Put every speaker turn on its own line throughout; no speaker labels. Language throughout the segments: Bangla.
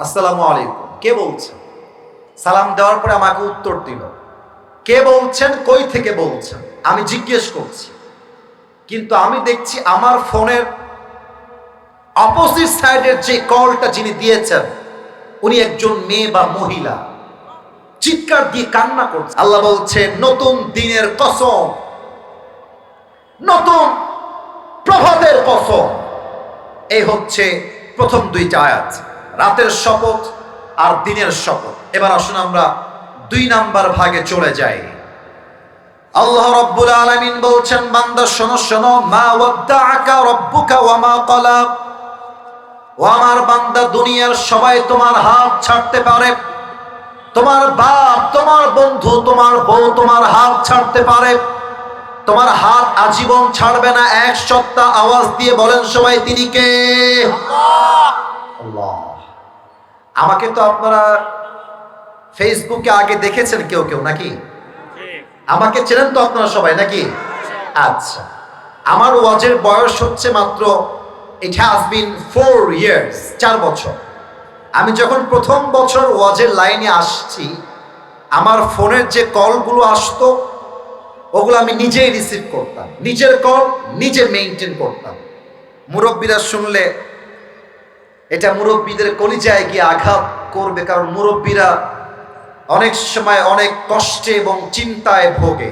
আসসালামু আলাইকুম। কে বলছেন? সালাম দেওয়ার পরে আমাকে উত্তর দিল। কে বলছেন, কই থেকে বলছেন? আমি জিজ্ঞেস করছি। কিন্তু আমি দেখছি আমার ফোনের অপোজিট সাইডের যে কলটা যিনি দিয়েছেন, উনি একজন মেয়ে বা মহিলা। চিৎকার দিয়ে কান্না করছে। আল্লাহ বলছে, নতুন দিনের কসম, নতুন প্রভাতের কসম। এই হচ্ছে প্রথম দুইটা আয়াত। রাতের শপথ আর দিনের শপথ। এবার আসুন আমরা দুই নাম্বার ভাগে চলে যাই। আল্লাহ রব্বুল আলামিন বলছেন বান্দা শোনো শোনো মা ওয়াদ্দাআকা রব্বুকা ওয়া মা ক্বালা। ও আমার বান্দা দুনিয়ার সবাই তোমার হাত ছাড়তে পারে। তোমার বাপ তোমার বন্ধু তোমার বউ তোমার হাত ছাড়তে পারে। তোমার হাত আজীবন ছাড়বে না। এক সপ্তাহ আওয়াজ দিয়ে বলেন সবাই তিনি কে? আল্লাহ। আমাকে তো আপনারা ফেসবুকে আগে দেখেছেন কেউ কেউ, নাকি? আমাকে চেনেন তো আপনারা সবাই, নাকি? আচ্ছা। আমার ওয়াজের বয়স হচ্ছে মাত্র it has been four years চার বছর। আমি যখন প্রথম বছর ওয়াজের লাইনে আসছি, আমার ফোনের যে কলগুলো আসতো, ওগুলো আমি নিজেই রিসিভ করতাম। নিজের কল নিজে মেনটেন করতাম। মুরব্বীরা শুনলে এটা মুরব্বীদের কলিজায় গিয়ে আঘাত করবে, কারণ মুরব্বীরা অনেক সময় অনেক কষ্টে এবং চিন্তায় ভোগে।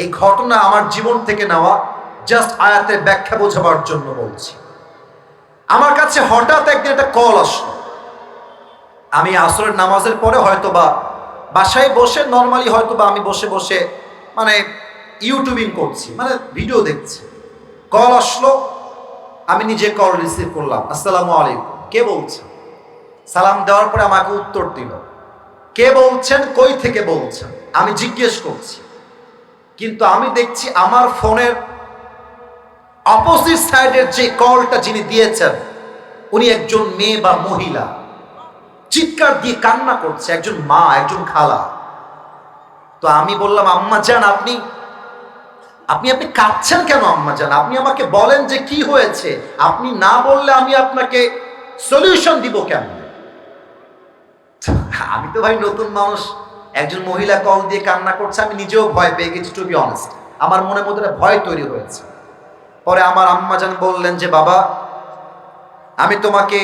এই ঘটনা আমার জীবন থেকে নেওয়া জাস্ট আয়াতের ব্যাখ্যা বোঝাবার জন্য বলছি। আমার কাছে হঠাৎ একদিন একটা কল আসলো। আমি আসরের নামাজের পরে হয়তো বা বাসায় বসে, নর্মালি হয়তো বা আমি বসে বসে মানে ইউটিউবিং করছি মানে ভিডিও দেখছি। কল আসলো, আমি নিজে কল রিসিভ করলাম। আসসালামু আলাইকুম। কে বলছেন সালাম দেওয়ার পরে আমাকে উত্তর দিল। কে বলছেন, কই থেকে বলছেন? আমি জিজ্ঞেস করছি। কিন্তু আমি দেখছি আমার ফোনের অপোজিট সাইডের যে কলটা যিনি দিয়েছেন, উনি একজন মেয়ে বা মহিলা। চিৎকার দিয়ে কান্না করছে, একজন মা, একজন খালা। তো আমি বললাম, আম্মা যান আপনি আপনি আপনি কাঁদছেন কেন, আম্মা যান আপনি আমাকে বলেন যে কি হয়েছে। আপনি না বললে আমি আপনাকে সলিউশন দিব কেন আমি তো ভাই নতুন মানুষ, একজন মহিলা কল দিয়ে কান্না করছে, আমি নিজেও ভয় পেয়ে গেছি টু বি অনেস্ট আমার মনের মধ্যে ভয় তৈরি হয়েছে। পরে আমার আম্মা যান বললেন যে, বাবা, আমি তোমাকে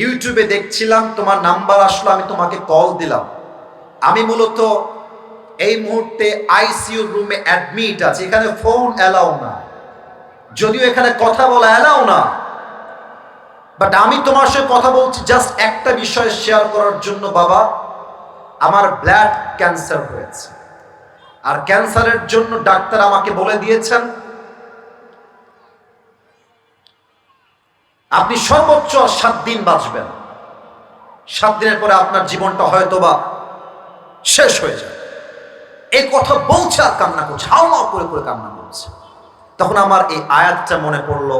ইউটিউবে দেখছিলাম, তোমার নাম্বার আসলো, আমি তোমাকে কল দিলাম। আমি মূলত এই মুহূর্তে আইসিইউ রুমে অ্যাডমিট আছে, এখানে ফোন অ্যালাউ না যদিও এখানে কথা বলা অ্যালাউ না বাট আমি তোমার সাথে কথা বলছি জাস্ট একটা বিষয় শেয়ার করার জন্য, বাবা। আমার ব্লাড ক্যান্সার হয়েছে। আর ক্যান্সারের জন্য ডাক্তার আমাকে বলে দিয়েছেন, আপনি সর্বোচ্চ সাত দিন বাঁচবেন। সাত দিনের পরে আপনার জীবনটা হয়তো বা শেষ হয়ে যাবে। এই কথা বলছে আর কান্না করছে হাও মাও করে করে কান্না করছে। তখন আমার এই আয়াতটা মনে পড়ল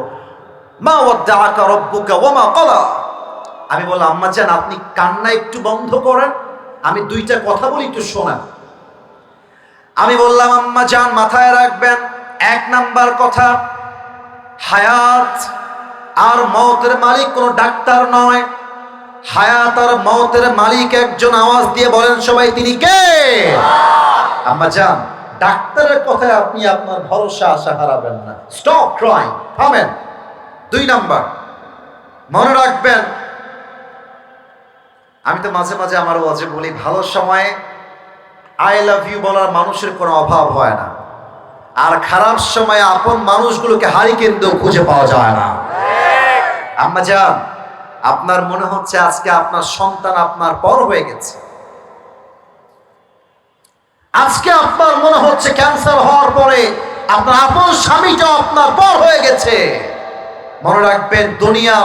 মা ওয়াদ্দাআকা রব্বুকা ওয়া মা ক্বালা। আমি বললাম, আম্মা জান, আপনি কান্না একটু বন্ধ করেন। আমি দুইটা কথা বলি, একটু শোনেন। আমি বললাম, আম্মা জান, মাথায় রাখবেন, এক নাম্বার কথা, হায়াত আর মৌতের মালিক কোনো ডাক্তার নয়। হায়াত আর মৌতের মালিক একজন আওয়াজ দিয়ে বলেন, সবাই, তিনি কে? আম্মা জান, ডাক্তারের কথায় আপনি আপনার ভরসা আশা হারাবেন না। স্টপ ক্রাইং থামেন। দুই নাম্বার। মনে রাখবেন, আমি তো মাঝে মাঝে আমার ওয়াজে বলি, ভালো সময়ে আই লাভ ইউ বলার মানুষের কোনো অভাব হয় না। আর খারাপ সময়ে আপন মানুষগুলোকে হারি কেন্দ্র খুঁজে পাওয়া যায় না। আম্মা যান আপনার মনে হচ্ছে আজকে আপনার সন্তান আপনার পর হয়ে গেছে। আজকে আপনার মনে হচ্ছে ক্যান্সার হওয়ার পরে আপনার আপন স্বামীটা আপনার পর হয়ে গেছে। মনে রাখবেন, দুনিয়া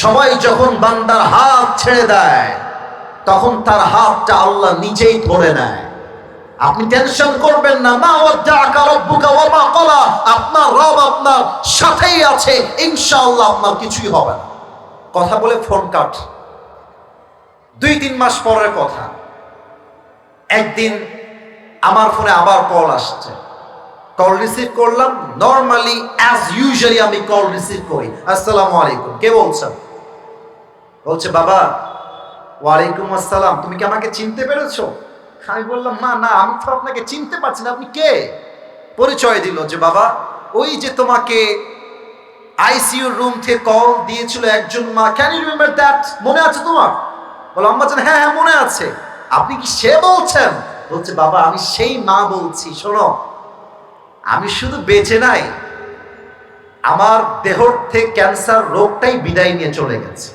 সবাই যখন বান্দার হাত ছেড়ে দেয়, তখন তার হাতটা আল্লাহ নিজেই ধরে নেয়। আপনি টেনশন করবেন না, মা ওয়া মা ক্বালা, আপনার রব আপনার সাথেই আছে, ইনশাআল্লাহ আপনার কিছুই হবে না। কথা বলে ফোন কাট। দুই তিন মাস পরের কথা। একদিন আমার ফোনে আবার কল আসছে। কল রিসিভ করলাম। নর্মালি অ্যাজ ইউজুয়ালি আমি কল রিসিভ করি। আসসালামু আলাইকুম। কে বলছেন বলছে, বাবা, ওয়ালাইকুম আসসালাম। তুমি কি আমাকে চিনতে পেরেছ? আমি বললাম মা না, আমি তো আপনাকে চিনতে পারছি না। আপনি কে? পরিচয় দিল যে, বাবা, ওই যে তোমাকে আইসিইউ রুম থেকে কল দিয়েছিল একজন মা। ক্যান ইউ রিমেম্বার দ্যাট মনে আছে তোমার? বলো, আম্মা জান হ্যাঁ হ্যাঁ মনে আছে। আপনি কি সে বলছেন? বলছে, বাবা, আমি সেই মা বলছি, শোনো। আমি শুধু বেঁচে নাই, আমার দেহর থেকে ক্যান্সার রোগটাই বিদায় নিয়ে চলে গেছে।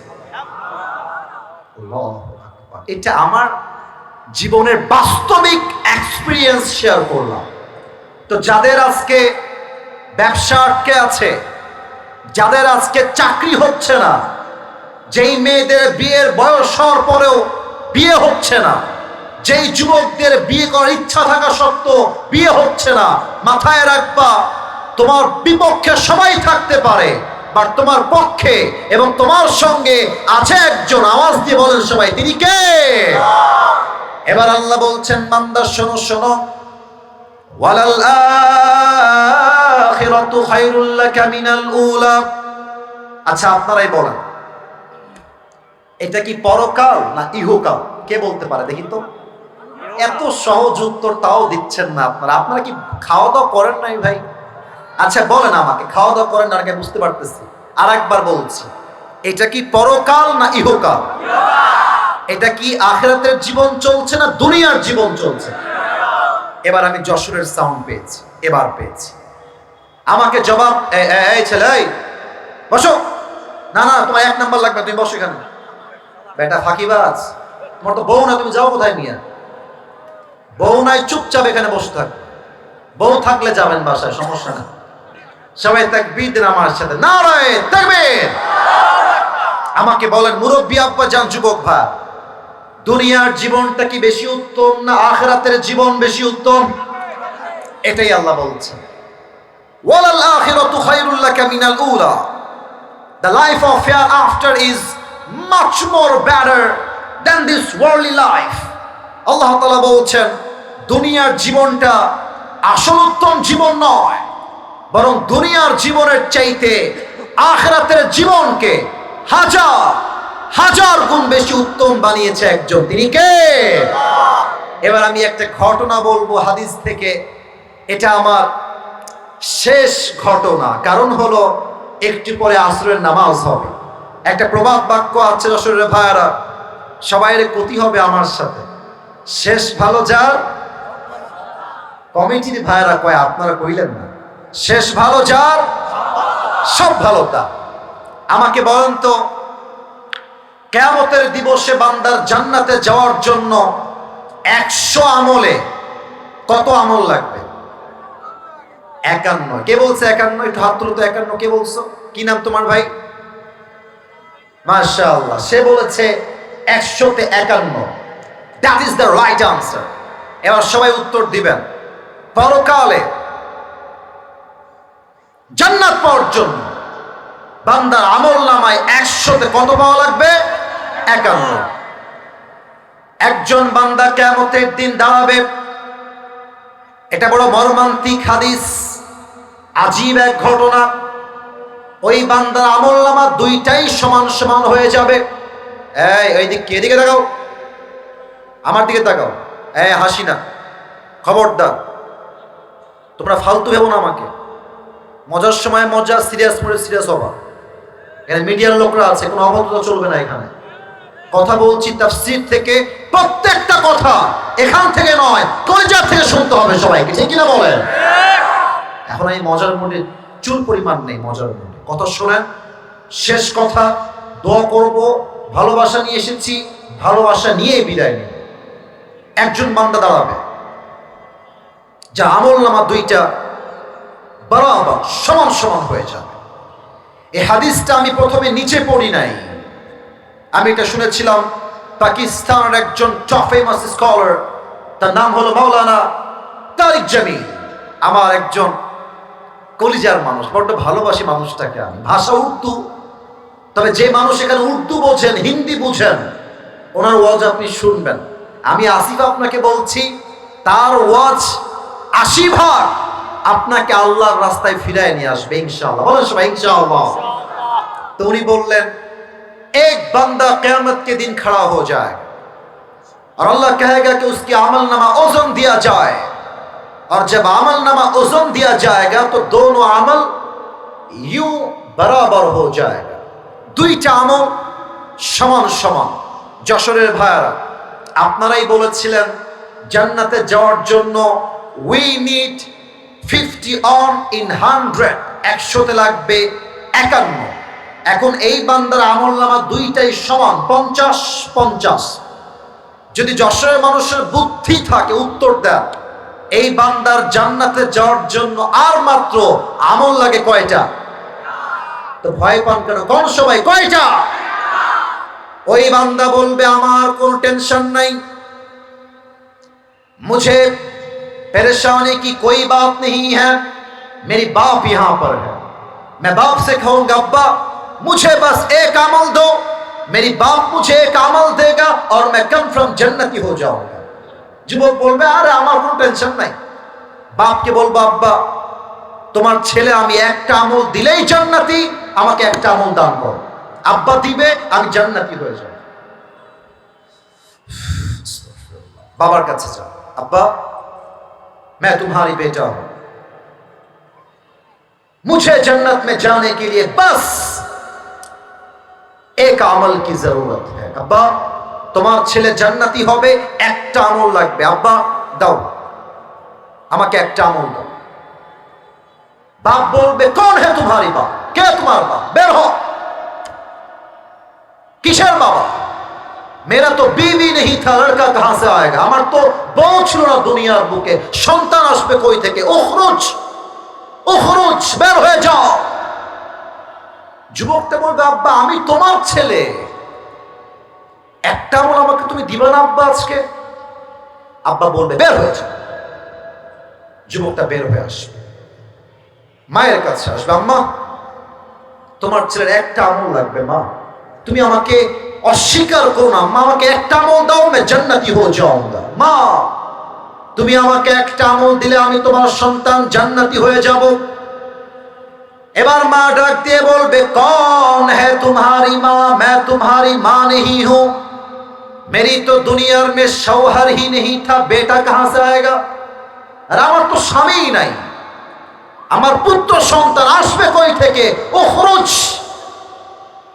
এটা আমার জীবনের বাস্তবিক এক্সপিরিয়েন্স শেয়ার করলাম। তো যাদের আজকে ব্যবসা আটকে আছে, যাদের আজকে চাকরি হচ্ছে না, যেই মেয়েদের বিয়ের বয়স হওয়ার পরেও বিয়ে হচ্ছে না যেই যুবকদের বিয়ে করার ইচ্ছা থাকা সত্ত্বেও বিয়ে হচ্ছে না, মাথায় রাখবা, তোমার বিপক্ষে সবাই থাকতে পারে বাট তোমার পক্ষে এবং তোমার সঙ্গে আছে একজন, আওয়াজ দিয়ে বলেন সবাই, তিনি কে? এবার আল্লাহ বলছেন মান্দা শোনো শোনো। উলা। আচ্ছা আপনারাই বলেন। এটা কি পরকাল না ইহকাল? কে বলতে পারে, দেখি তো। এত সহজ উত্তর তাও দিচ্ছেন না আপনারা। আপনারা কি খাওয়া দাওয়া করেন নাই ভাই? আচ্ছা বলেন আমাকে খাওয়া দাওয়া করেন না বুঝতে পারতেছি। আর একবার বলছি, এটা কি পরকাল না ইহকাল? এটা কি আখেরাতের জীবন চলছে না দুনিয়ার জীবন চলছে? এবার আমি যশোরের সাউন্ড পেয়েছি, এবার পেয়েছি। আমাকে জবাব এই ছেলে বসো। না না, তোমার এক নাম্বার লাগবে, তুমি বসো এখানে। বেটা ফাঁকিবাজ, তোমার তো বউ না, তুমি যাও কোথায় নিয়ে বউ নাই, চুপচাপ এখানে বসে থাক। বউ থাকলে যাবেন বাসায়, সমস্যা না। সবাই তাকবীর দিন আমার সাথে। না নারায় তাকবীর! আমাকে বলেন, মুরব্বী আব্বা যান, যুবক ভাই। দুনিয়ার জীবনটা কি বেশি উত্তম না আখরাতের জীবন বেশি উত্তম? এটাই আল্লাহ বলছেন ওয়ালাল আখিরাতু খায়রুল লাকা মিনাল উলা। The life of hereafter is much more better than this worldly life. আল্লাহ তাআলা বলছেন দুনিয়ার জীবনটা আসল উত্তম জীবন নয়, বরং দুনিয়ার জীবনের চাইতে আখরাতের জীবনকে হাজার হাজার গুণ বেশি উত্তম বানিয়েছে একজন। তিনি কে? এবার আমি একটা ঘটনা বলব হাদিস থেকে। এটা আমার শেষ ঘটনা। কারণ হলো, একটু পরে আসরের নামাজ হবে। একটা প্রবাদ বাক্য আছে আসরের ভাইয়ারা, সবাইয়ের ক্ষতি হবে আমার সাথে। শেষ ভালো যার? কমিটির ভাইয়ারা কয়, আপনারা কইলেন না। শেষ ভালো যার, সব ভালো তা আমাকে বলেন তো, কেয়ামতের দিবসে বান্দার জান্নাতে যাওয়ার জন্য একশো আমলে কত আমল লাগবে? একান্ন। কে বলছে একান্ন? একটু হাত তুলো তো, একান্ন। কে বলছো? কি নাম তোমার ভাই? মাশাআল্লাহ। সে বলেছে একশোতে একান্ন। That is the right answer এবার সবাই উত্তর দিবেন। পরকালে জান্নাত পাওয়ার জন্য বান্দার আমল নামায় একশোতে কত পাওয়া লাগবে? একান্ন। একজন বান্দা কেমতের দিন দাঁড়াবে। এটা বড় মর্মান্তিক হাদিস, আজীব এক ঘটনা। ওই বান্দার আমল নামা দুইটাই সমান সমান হয়ে যাবে। এই, ওই দিক এদিকে তাকাও। আমার দিকে তাকাও। এই হাসি না খবরদার। তোমরা ফালতু ভেবো না আমাকে। মজার সময় মজা সিরিয়াস পড়ে সিরিয়াস হবা। এখানে মিডিয়ার লোকরা আছে, কোনো অবদ্ধতা চলবে না এখানে। কথা বলছি তাফসির থেকে, প্রত্যেকটা কথা এখান থেকে নয়, কলিজার থেকে শুনতে হবে সবাইকে, ঠিক কিনা বলেন? এখন এই মজার মুডে চুল পরিমাণ নেই মজার মুডে। কথা শোনেন, শেষ কথা, দোয়া করব, ভালোবাসা নিয়ে এসেছি, ভালোবাসা নিয়ে বিদায় নিব। একজন বান্দা দাঁড়াবে। যা আমল নামা দুইটা বরাবর সমান সমান হয়ে যাবে। এই হাদিসটা আমি প্রথমে নিচে পড়ি নাই। আমি এটা শুনেছিলাম, পাকিস্তানের একজন টপ স্কলার তার নাম হলো মাওলানা তারিক জামি আমার একজন কলিজার মানুষ, বড্ড ভালোবাসি মানুষটাকে আমি। ভাষা উর্দু, তবে যে মানুষ এখানে উর্দু বোঝেন, হিন্দি বুঝেন, ওনার ওয়াজ আপনি শুনবেন। আমি আসিফ আপনাকে বলছি, তার ওয়াজ আশি ভাগ আপনাকে আল্লাহর রাস্তায় ফিরায় নিয়ে আসবে ইনশাআল্লাহ বলেন সবাই ইনশাআল্লাহ তো উনি বললেন एक बंदा क़यामत के दिन खड़ा हो जाए और अल्लाह कहेगा कि उसकी अमल नामा ओजन दिया जाए और जब अमल नामा ओजन दिया जाएगा तो दोनों अमल यूं बराबर हो जाएगा দুইটা আমল সমান সমান যশোরের ভাইয়ারা আপনারাই বলেছিলেন জান্নাতে যাওয়ার জন্য we need fifty one in hundred একশোতে লাগবে একান্ন। এখন এই বান্দার আমল নামা দুইটাই সমান, পঞ্চাশ পঞ্চাশ। যদি যশোরের মানুষের বুদ্ধি থাকে, উত্তর দেন। এই বান্দার জান্নাতে যাওয়ার জন্য আর মাত্র আমল লাগে কয়টা? তো ভয় পান কেন? কোন সময় কয়টা? ওই বান্দা বলবে, আমার কোনো টেনশন নাই। मुझे परेशानी की कोई बात नहीं है मेरी बाप यहां पर है मैं बाप से कहूंगा अब्बा मुझे बस एक अमल दो मेरी बाप मुझे एक अमल देगा और मैं कन्फर्म जन्नती हो जाऊंगा যুবক বলবে আরে আমার কোনো টেনশন নাই বাপকে বলবো আব্বা তোমার ছেলে আমি একটা আমল দিলেই জান্নাতি আমাকে একটা আমল দান করো আব্বা দিবে আমি জান্নাতি হয়ে যাব বাবার কাছে যাও अब्बा मैं तुम्हारी बेटा हूं मुझे जन्नत में जाने के लिए बस एक আমল की जरूरत है अब्बा তোমার ছেলে জান্নাতি হবে একটা আমল লাগবে আব্বা দাও আমাকে একটা আমল দাও বাপ বলবে কোন হে তোমারি বাপ কে তোমার বাপ বের হ কিসের বাবা মেরা তো বিবি নেই থা লড়কা কাহা সে আয়েগা আমার তো বউ ছিল না দুনিয়ার বুকে সন্তান আসবে কই থেকে ওখরুচ ওখরুচ বের হয়ে যাও যুবকটা বলবে আব্বা আমি তোমার ছেলে। একটা আমল আমাকে তুমি দিবে না আব্বা আজকে? আব্বা বলবে, বের হয়ে যাও যুবকটা বের হয়ে আসবে। মায়ের কাছে আসবে, আম্মা, তোমার ছেলের একটা আমল লাগবে, মা। তুমি আমাকে অস্বীকার করো না। মা আমাকে একটা আমল দাও, আমি জান্নাতি হয়ে যাওয়া মা, তুমি আমাকে একটা আমল দিলে আমি তোমার সন্তান জান্নাতি হয়ে যাব। এবার মা ডাক দিয়ে বলবে, কন হ্যাঁ তোমারি মা, মে তোমারি মা নেই হো। মেরি তো দুনিয়ার মে সৌহার হি নেই থা, বেটা কাহা সে আয়েগা? আর আমার তো স্বামী নাই। আমার পুত্র সন্তান আসবে কই থেকে? ও খরচ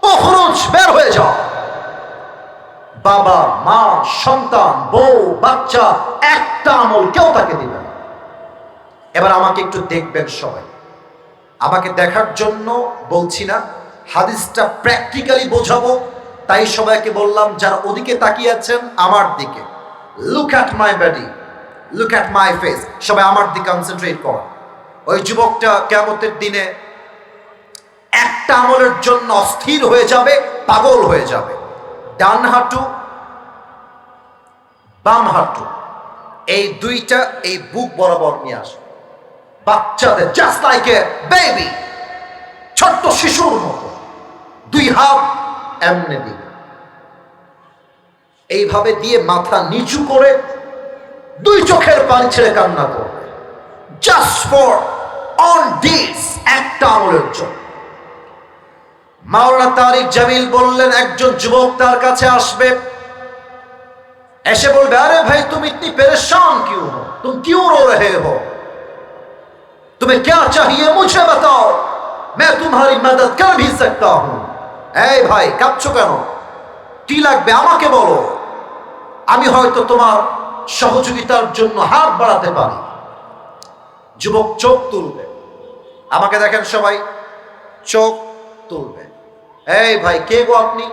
ও খরচ বের হয়ে যাও। বাবা, মা, সন্তান, বউ, বাচ্চা, একটা আমল কেউ তাকে দিবে না। এবার আমাকে একটু দেখবেন সবাই। আমাকে দেখার জন্য বলছি না, হাদিসটা প্র্যাকটিক্যালি বোঝাবো। তাই সবাইকে বললাম, যারা ওদিকে তাকিয়ে আছেন, আমার দিকে। Look at my body look at my face সবাই আমার দিকে কনসেন্ট্রেট কর ওই যুবকটা কেমতের দিনে একটা আমলের জন্য অস্থির হয়ে যাবে, পাগল হয়ে যাবে। ডান হাঁটু, বাম হাঁটু। এই দুইটা এই বুক বরাবর নিয়ে আসবে বাচ্চাদের জাস্ট লাইক এ বেবি ছোট্ট শিশুর মতো। দুই হাত এমনি দিবে। এইভাবে দিয়ে মাথা নিচু করে দুই চোখের পানি ছেড়ে কান্না করবে। জাস্ট ফর অন দিস একটা আমলের জন্য। মাওলানা তারিক জামিল বললেন একজন যুবক তার কাছে আসবে এসে বলবে আরে ভাই তুমি ইতনি परेशान क्यों हो तुम क्यों रो रहे हो तुम्हें क्या चाहिए मुझे बताओ मैं तुम्हारी मदद कर भी सकता हूं এই ভাই কাঁদছো কেন কি লাগবে আমাকে বলো আমি হয়তো তোমার সহযোগিতার জন্য হাত বাড়াতে পারি যুবক চোখ তুলবে আমাকে দেখেন সবাই চোখ তুলবে এই ভাই, কে গো আপনি?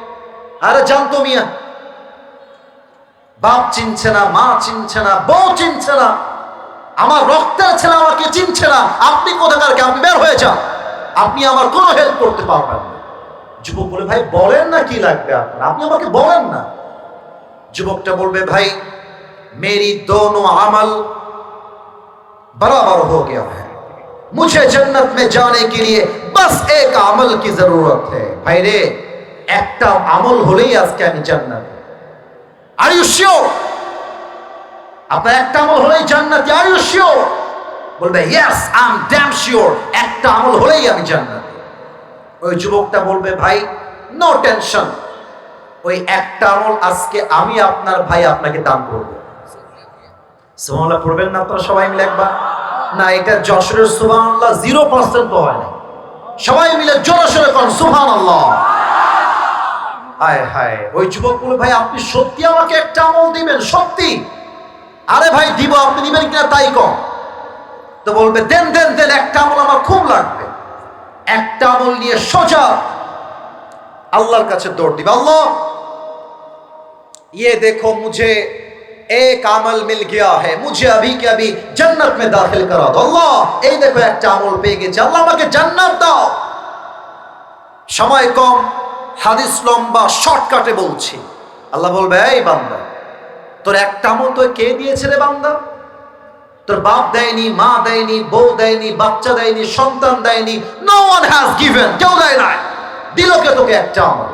আরে জানতো মিয়া। বাপ চিনছে না, মা চিনছে না, বউ চিনছে না। আমার রক্তের ছেলে আমাকে চিনছে না। আপনি কোথাকারকে? আপনি বের হয়ে যান। আপনি আমার কোনো হেল্প করতে পারবেন না। যুবক বলে, ভাই, বলেন না কি লাগবে আপনার? আপনি আমাকে বলেন না। যুবকটা বলবে, ভাই, মেরি দোনো আমল বরাবর হো গিয়া হ্যাঁ মুঝে জন্নত মে জানে কে লিয়ে बस एक अमल की जरूरत है भाई रे একটা আমল হলেই আজকে আমি জান্নাত আর ইউ শিওর আপনার একটা আমল হলেই জান্নাতি আর ইউ শিওর বলবে yes I am damn sure একটা আমল হলেই আমি জান্নাতি ওই যুবকটা বলবে ভাই নো টেনশন ওই একটা আমল আজকে আমি আপনার ভাই আপনাকে দান করবো সুবহানাল্লাহ পড়বেন না আপনারা সবাই মিলে একবার না এটা যশোরের সুবহানাল্লাহ জিরো পার্সেন্ট হয় না সবাই মিলে জোরসোরে করেন সুহান আল্লাহ হায় হায়, ওই যুবক বলে ভাই, আপনি সত্যি আমাকে একটা আমল দিবেন, সত্যি? আরে ভাই, দিব, আপনি দিবেন কিনা তাই কম। তো বলবে, দেন দেন দেন, একটা আমল আমার খুব লাগবে। একটা আমল নিয়ে সোজা আল্লাহর কাছে দৌড় দিবে। আল্লাহ ইয়ে দেখো, মুঝে एक अमल मिल गया है मुझे अभी के अभी जन्नत में दाखिल करा दो अल्लाह এই দেখো একটা আমল পেয়ে গেছে আল্লাহ আমাকে জান্নাত দাও সময় কম হাদিস লম্বা শর্টকাটে বলছি আল্লাহ বলবে এই বান্দা তোর একটা আমল তো কে দিয়েছে রে বান্দা তোর বাপ দেয়নি মা দেয়নি বউ দেয়নি বাচ্চা দেয়নি সন্তান দেয়নি নো ওয়ান হ্যাজ গিভেন কেউ দেয় নাই দিল কে তোকে একটা আমল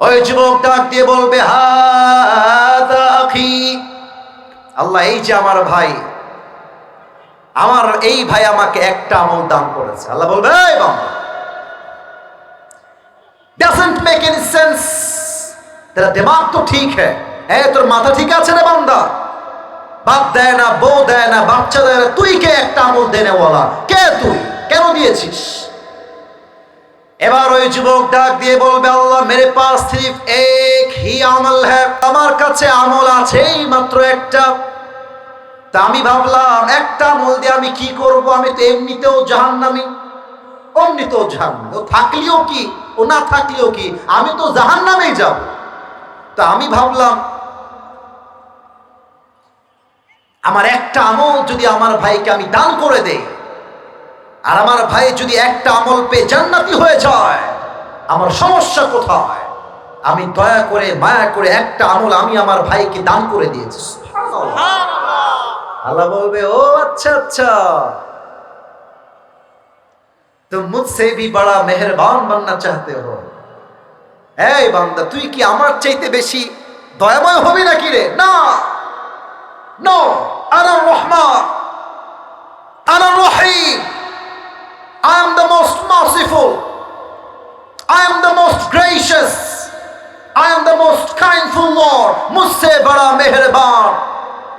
ওই যুবক ডাক দিয়ে বলবে হাদা আখি আল্লাহ, এই যে আমার ভাই, আমার এই ভাই আমাকে একটা আমল দান করেছে। আল্লাহ বলবে, এই ডাজেন্ট মেক এনি সেন্স তেরা দিমাগ তো ঠিক হ্যাঁ তোর মাথা ঠিক আছে রে বান্দা? বাপ দেয় না, বউ দেয় না, বাচ্চা দেয় না, তুই কে একটা আমল বলা কে তুই? কেন দিয়েছিস? এবার ওই যুবক ডাক দিয়ে বলবে, আল্লাহ মেরে পাস সির্ফ এক হি আমল হ্যাঁ আমার কাছে আমল আছে এই মাত্র একটা। তা আমি ভাবলাম, একটা আমল দিয়ে আমি কি করব? আমি তো এমনিতেও জাহান্নামী। অমনিতেও জাহান্নামী। ও থাকলেও কি? ও না থাকলেও কি? আমি তো জাহান্নামেই যাব। তা আমি ভাবলাম, আমার একটা আমল যদি আমার ভাইকে আমি দান করে দেই আর আমার ভাই যদি একটা আমল পেয়ে জান্নাতি হয়ে যায় আমার সমস্যা কোথায় আমি দয়া করে মায়া করে একটা আমল আমি আমার ভাইকে দান করে দিয়েছি আল্লাহ বলবে ও আচ্ছা আচ্ছা तुम मुझसे भी बड़ा मेहरबान बनना चाहते हो এই বান্দা তুই কি আমার চাইতে বেশি দয়াময় হবি নাকি রে না নো আনা রহমান আনা রহিম I am the most merciful. I am the most gracious. I am the most kindful Lord. मुझसे बड़ा मेहरबान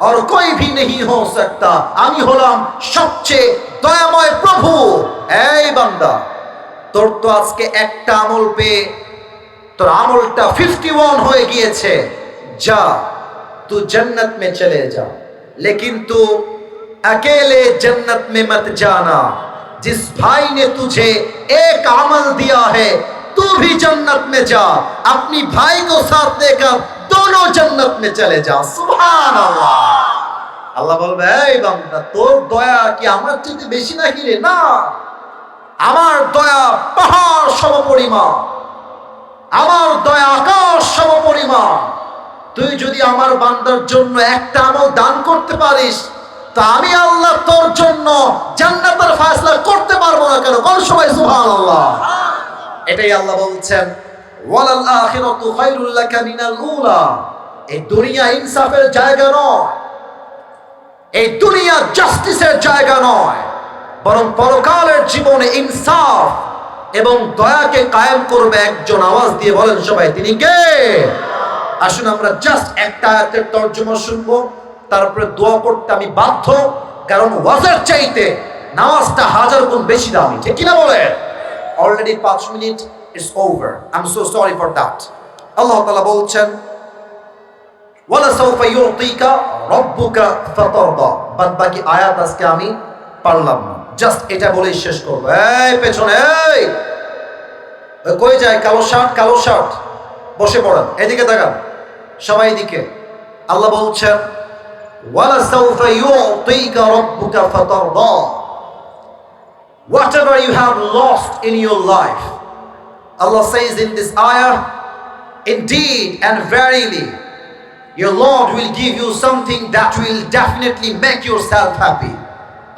और कोई भी नहीं हो सकता আমি হলাম সবচেয়ে দয়াময় প্রভু এই বান্দা তোর তো আজকে একটা আমল পেয়ে তোর আমলটা ফিফটি ওয়ান হয়ে গিয়েছে যা तू जन्नत में चले जा लेकिन तू अकेले जन्नत में मत जाना जिस भाई ने तुझे एक अमल दिया है तू भी जन्नत में जा अपनी भाई को साथ लेकर दोनों जन्नत में चले जा सुभान अल्लाह আল্লাহ বলবে এই বান্দা তোর দয়া কি আমার থেকে বেশি নাকি রে না আমার দয়া পাহাড় সমপরিমাণ আমার দয়া আকাশ সমপরিমাণ তুই যদি আমার বান্দার জন্য একটা আমল দান করতে পারিস তা আমি আল্লাহ তোর জন্য জান্নাতের ফয়সালা করতে পারব না কেন? কোন সময় সুবহানাল্লাহ। এটাই আল্লাহ বলছেন, ওয়ালাল আখিরাতু খায়রুল লাকা মিনাল উলা। এই দুনিয়া ইনসাফের জায়গা নয়। এই দুনিয়া জাস্টিসের জায়গা নয়। বরং পরকালের জীবনে ইনসাফ এবং দয়াকে কায়েম করবে একজন। আওয়াজ দিয়ে বলেন সবাই, তিনি কে? আসুন আমরা জাস্ট একটা আয়াতের তর্জমা শুনব। তারপরে দোয়া করতে আমি বাধ্য, কারণ ওয়াজের চাইতে নামাজটা হাজার গুণ বেশি দামি। ঠিক কিনা বলে অলরেডি পাঁচ minute is over I am so sorry for that Allah তাআলা বলছেন, ওয়ালা সাউফা ইউতিকা রব্বুকা ফাতারদা। বাদ বাকি আয়াত আজকে আমি পারলাম না। জাস্ট এটা বলেই শেষ করব। এই পেছনে, এই! কই যায়? কালো শার্ট কালো শার্ট। বসে পড়েন। এদিকে তাকান। সবাই এদিকে। আল্লাহ বলছেন সাউফা ইউতিকা রব্বুকা ফাতারদা whatever you have lost in your life Allah says in this ayah indeed and verily your Lord will give you something that will definitely make yourself happy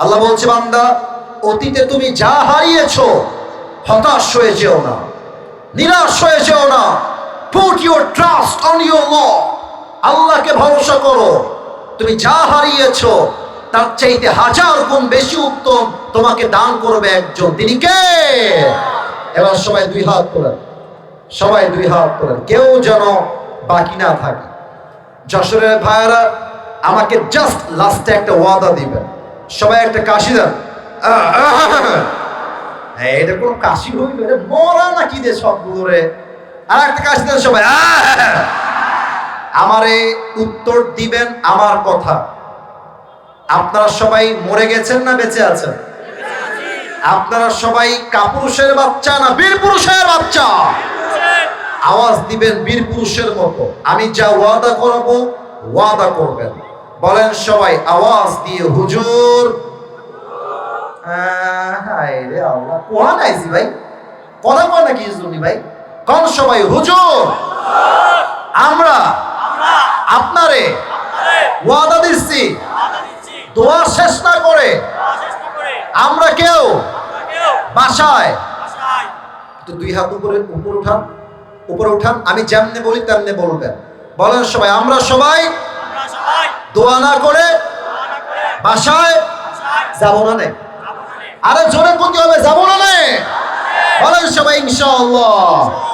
আল্লাহ বলছে বান্দা অতীতে তুমি যা হারিয়েছো হতাশ হয়ে যেও না নিরাশ হয়ে যেও না put your trust on your lord আল্লাহকে ভরসা করো তুমি যা হারিয়েছো তার চাইতে হাজার গুণ বেশি উত্তম তোমাকে দান করবে একজন তিনি কে এবার সবাই দুই হাত তোলেন সবাই দুই হাত তোলেন কেউ যেন বাকি না থাকে যশোরের ভাইয়ারা আমাকে জাস্ট লাস্টে একটা ওয়াদা দিবেন সবাই একটা কাশি দেন হ্যাঁ, এটা কোনো কাশি এটা মরা নাকি দে সবগুলো রে আর একটা কাশি দেন সবাই! আমারে উত্তর দিবেন আমার কথা। আপনারা সবাই মরে গেছেন না বেঁচে আছেন? আপনারা সবাই কাপুরুষের বাচ্চা না বীর পুরুষের বাচ্চা? আওয়াজ দিবেন বীর পুরুষের মতো। আমি যা ওয়াদা করব, ওয়াদা করবেন। বলেন সবাই, আওয়াজ দিয়ে হুজুর। ভাই? কোন সবাই, হুজুর। আমরা আপনারে ওয়াদা দিচ্ছি। দোয়া শেষ না করে আমরা কেউ বাসায় দুই হাত উপরে উপরে উঠান উপরে উঠান, আমি যেমনে বলি তেমনে বলবেন। বলেন সবাই, আমরা সবাই দোয়া না করে বাসায় যাব না নে। আরে জোরে কোন হবে, যাব না নে। বলেন সবাই, ইনশাআল্লাহ।